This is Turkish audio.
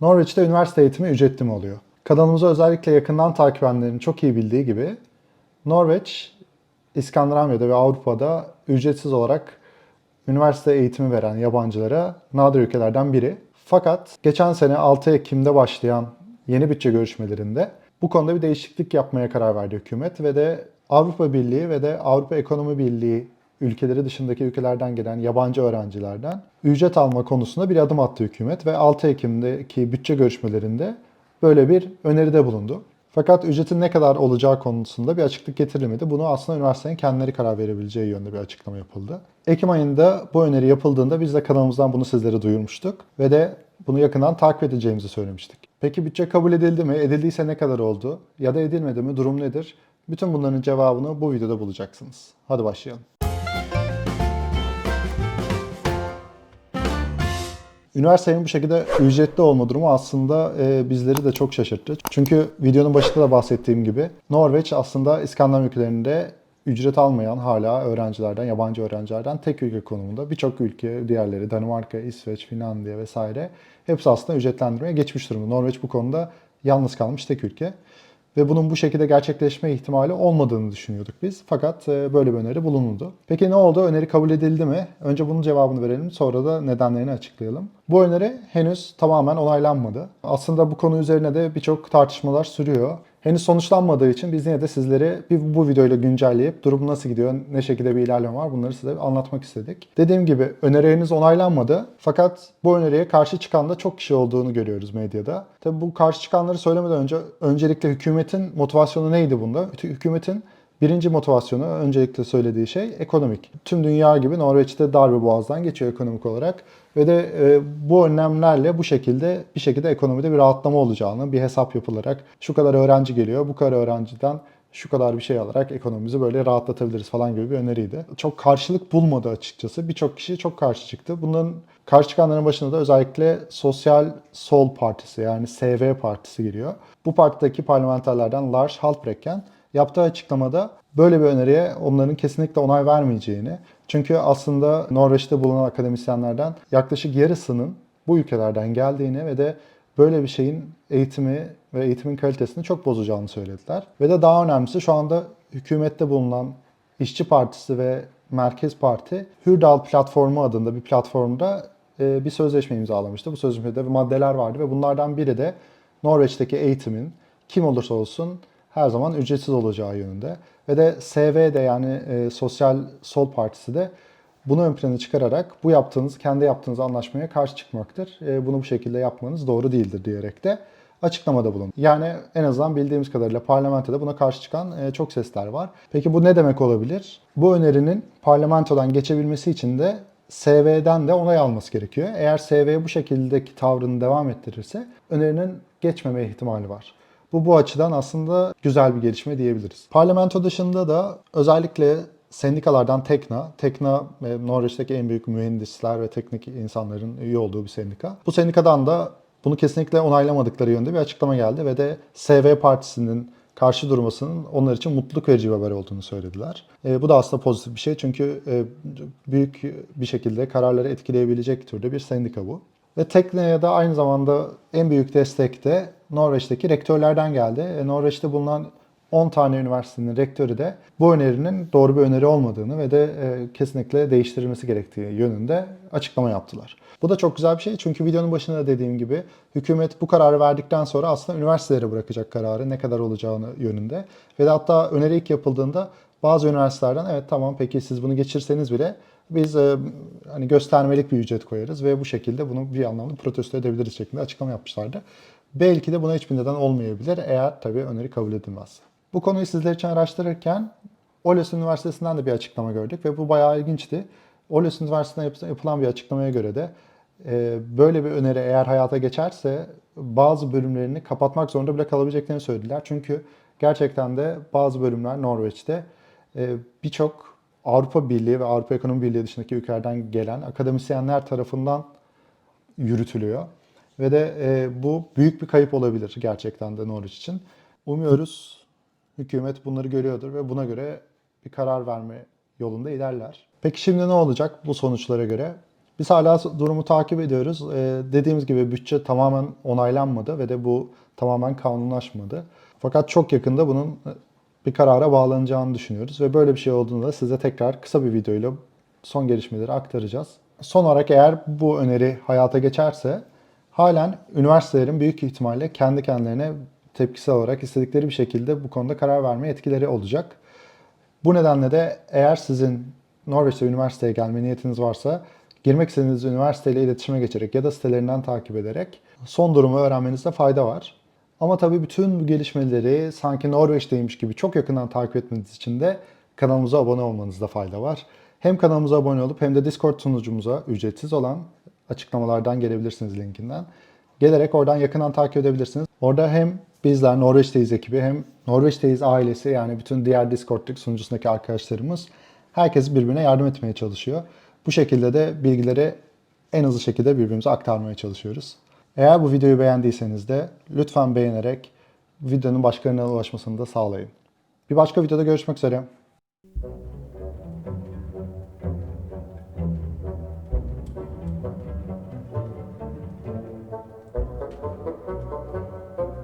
Norveç'te üniversite eğitimi ücretli mi oluyor? Kanalımızı özellikle yakından takip edenlerin çok iyi bildiği gibi Norveç, İskandinavya'da ve Avrupa'da ücretsiz olarak üniversite eğitimi veren yabancılara nadir ülkelerden biri. Fakat geçen sene 6 Ekim'de başlayan yeni bütçe görüşmelerinde bu konuda bir değişiklik yapmaya karar verdi hükümet ve de Avrupa Birliği ve de Avrupa Ekonomi Birliği ülkeleri dışındaki ülkelerden gelen yabancı öğrencilerden ücret alma konusunda bir adım attı hükümet ve 6 Ekim'deki bütçe görüşmelerinde böyle bir öneride bulundu. Fakat ücretin ne kadar olacağı konusunda bir açıklık getirilmedi. Bunu aslında üniversitenin kendileri karar verebileceği yönde bir açıklama yapıldı. Ekim ayında bu öneri yapıldığında biz de kanalımızdan bunu sizlere duyurmuştuk ve de bunu yakından takip edeceğimizi söylemiştik. Peki bütçe kabul edildi mi? Edildiyse ne kadar oldu? Ya da edilmedi mi? Durum nedir? Bütün bunların cevabını bu videoda bulacaksınız. Hadi başlayalım. Üniversitenin bu şekilde ücretli olma durumu aslında e, bizleri de çok şaşırttı. Çünkü videonun başında da bahsettiğim gibi Norveç aslında İskandinav ülkelerinde ücret almayan hala öğrencilerden, yabancı öğrencilerden tek ülke konumunda. Birçok ülke, diğerleri Danimarka, İsveç, Finlandiya vesaire hepsi aslında ücretlendirmeye geçmiş durumda. Norveç bu konuda yalnız kalmış tek ülke. Ve bunun bu şekilde gerçekleşme ihtimali olmadığını düşünüyorduk biz. Fakat e, böyle bir öneri bulundu. Peki ne oldu? Öneri kabul edildi mi? Önce bunun cevabını verelim, sonra da nedenlerini açıklayalım. Bu öneri henüz tamamen onaylanmadı. Aslında bu konu üzerine de birçok tartışmalar sürüyor. Henüz sonuçlanmadığı için biz yine de sizleri bir, bu videoyla güncelleyip durum nasıl gidiyor, ne şekilde bir ilerleme var bunları size anlatmak istedik. Dediğim gibi öneri henüz onaylanmadı fakat bu öneriye karşı çıkan da çok kişi olduğunu görüyoruz medyada. Tabi bu karşı çıkanları söylemeden önce öncelikle hükümetin motivasyonu neydi bunda? Hükümetin Birinci motivasyonu öncelikle söylediği şey ekonomik. Tüm dünya gibi Norveç'te darbe boğazdan geçiyor ekonomik olarak ve de e, bu önlemlerle bu şekilde bir şekilde ekonomide bir rahatlama olacağını bir hesap yapılarak şu kadar öğrenci geliyor bu kadar öğrenciden şu kadar bir şey alarak ekonomimizi böyle rahatlatabiliriz falan gibi bir öneriydi. Çok karşılık bulmadı açıkçası. Birçok kişi çok karşı çıktı. Bunların karşı çıkanların başında da özellikle Sosyal Sol Partisi yani SV Partisi giriyor. Bu partideki parlamenterlerden Lars Haltbrekken yaptığı açıklamada böyle bir öneriye onların kesinlikle onay vermeyeceğini, çünkü aslında Norveç'te bulunan akademisyenlerden yaklaşık yarısının bu ülkelerden geldiğini ve de böyle bir şeyin eğitimi ve eğitimin kalitesini çok bozacağını söylediler. Ve de daha önemlisi şu anda hükümette bulunan İşçi Partisi ve Merkez Parti Hürdal Platformu adında bir platformda e, bir sözleşme imzalamıştı. Bu sözleşmede maddeler vardı ve bunlardan biri de Norveç'teki eğitimin kim olursa olsun her zaman ücretsiz olacağı yönünde. Ve de SV de yani e, Sosyal Sol Partisi de bunu ön plana çıkararak bu yaptığınız, kendi yaptığınız anlaşmaya karşı çıkmaktır. E, bunu bu şekilde yapmanız doğru değildir diyerek de açıklamada bulun. Yani en azından bildiğimiz kadarıyla parlamentoda buna karşı çıkan e, çok sesler var. Peki bu ne demek olabilir? Bu önerinin parlamentodan geçebilmesi için de SV'den de onay alması gerekiyor. Eğer SV bu şekildeki tavrını devam ettirirse önerinin geçmeme ihtimali var. Bu bu açıdan aslında güzel bir gelişme diyebiliriz. Parlamento dışında da özellikle sendikalardan Tekna, Tekna e, Norveç'teki en büyük mühendisler ve teknik insanların üye olduğu bir sendika. Bu sendikadan da bunu kesinlikle onaylamadıkları yönde bir açıklama geldi ve de SV Partisi'nin karşı durmasının onlar için mutluluk verici bir haber olduğunu söylediler. E, bu da aslında pozitif bir şey çünkü e, büyük bir şekilde kararları etkileyebilecek türde bir sendika bu. Ve Tekne'ye de aynı zamanda en büyük destek de Norveç'teki rektörlerden geldi. E, Norveç'te bulunan 10 tane üniversitenin rektörü de bu önerinin doğru bir öneri olmadığını ve de e, kesinlikle değiştirilmesi gerektiği yönünde açıklama yaptılar. Bu da çok güzel bir şey çünkü videonun başında da dediğim gibi hükümet bu kararı verdikten sonra aslında üniversitelere bırakacak kararı ne kadar olacağını yönünde. Ve de hatta öneri ilk yapıldığında bazı üniversitelerden evet tamam peki siz bunu geçirseniz bile biz e, hani göstermelik bir ücret koyarız ve bu şekilde bunu bir anlamda protesto edebiliriz şeklinde açıklama yapmışlardı. Belki de buna hiçbir neden olmayabilir eğer tabii öneri kabul edilmez. Bu konuyu sizler için araştırırken Oles Üniversitesi'nden de bir açıklama gördük ve bu bayağı ilginçti. Oles Üniversitesi'nde yapılan bir açıklamaya göre de e, böyle bir öneri eğer hayata geçerse bazı bölümlerini kapatmak zorunda bile kalabileceklerini söylediler. Çünkü gerçekten de bazı bölümler Norveç'te birçok Avrupa Birliği ve Avrupa Ekonomi Birliği dışındaki ülkelerden gelen akademisyenler tarafından yürütülüyor. Ve de e, bu büyük bir kayıp olabilir gerçekten de Norveç için. Umuyoruz hükümet bunları görüyordur ve buna göre bir karar verme yolunda ilerler. Peki şimdi ne olacak bu sonuçlara göre? Biz hala durumu takip ediyoruz. Ee, dediğimiz gibi bütçe tamamen onaylanmadı ve de bu tamamen kanunlaşmadı. Fakat çok yakında bunun bir karara bağlanacağını düşünüyoruz ve böyle bir şey olduğunda da size tekrar kısa bir videoyla son gelişmeleri aktaracağız. Son olarak eğer bu öneri hayata geçerse halen üniversitelerin büyük ihtimalle kendi kendilerine tepkisel olarak istedikleri bir şekilde bu konuda karar verme etkileri olacak. Bu nedenle de eğer sizin Norveç'te üniversiteye gelme niyetiniz varsa girmek istediğiniz üniversiteyle iletişime geçerek ya da sitelerinden takip ederek son durumu öğrenmenizde fayda var. Ama tabii bütün bu gelişmeleri sanki Norveç'teymiş gibi çok yakından takip etmeniz için de kanalımıza abone olmanızda fayda var. Hem kanalımıza abone olup hem de Discord sunucumuza ücretsiz olan açıklamalardan gelebilirsiniz linkinden. Gelerek oradan yakından takip edebilirsiniz. Orada hem bizler Norveç'teyiz ekibi hem Norveç'teyiz ailesi yani bütün diğer Discord sunucusundaki arkadaşlarımız herkes birbirine yardım etmeye çalışıyor. Bu şekilde de bilgileri en hızlı şekilde birbirimize aktarmaya çalışıyoruz. Eğer bu videoyu beğendiyseniz de lütfen beğenerek videonun başkalarına ulaşmasını da sağlayın. Bir başka videoda görüşmek üzere.